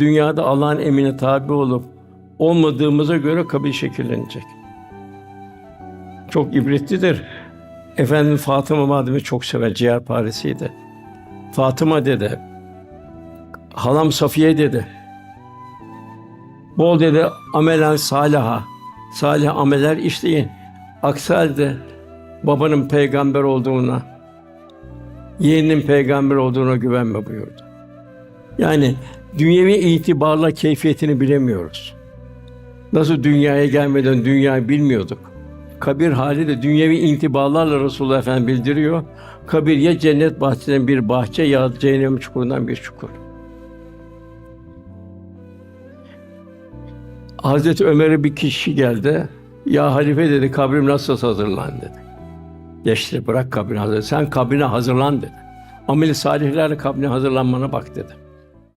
Dünyada Allah'ın emrine tabi olup olmadığımıza göre kabir şekillenecek. Çok ibretlidir. Efendim Fatıma Validemi çok sever, ciğerparesiydi. Fatıma dedi, halam Safiye dedi, bol dedi amelen salaha, salih ameller işleyin. Aksi babanın peygamber olduğuna, yeğeninin peygamber olduğuna güvenme buyurdu. Yani dünyevi itibarla keyfiyetini bilemiyoruz. Nasıl dünyaya gelmeden dünyayı bilmiyorduk. Kabir hali de dünyevi intibalarla Resulullah Efendimiz bildiriyor. Kabir ya cennet bahçesinden bir bahçe ya cehennem çukurundan bir çukur. Hazreti Ömer'e bir kişi geldi. Ya halife dedi kabrim nasıl hazırlan dedi. Geçti bırak kabrini hazır. Sen kabrine hazırlan dedi. Amel salihlerle kabrine hazırlanmana bak dedi.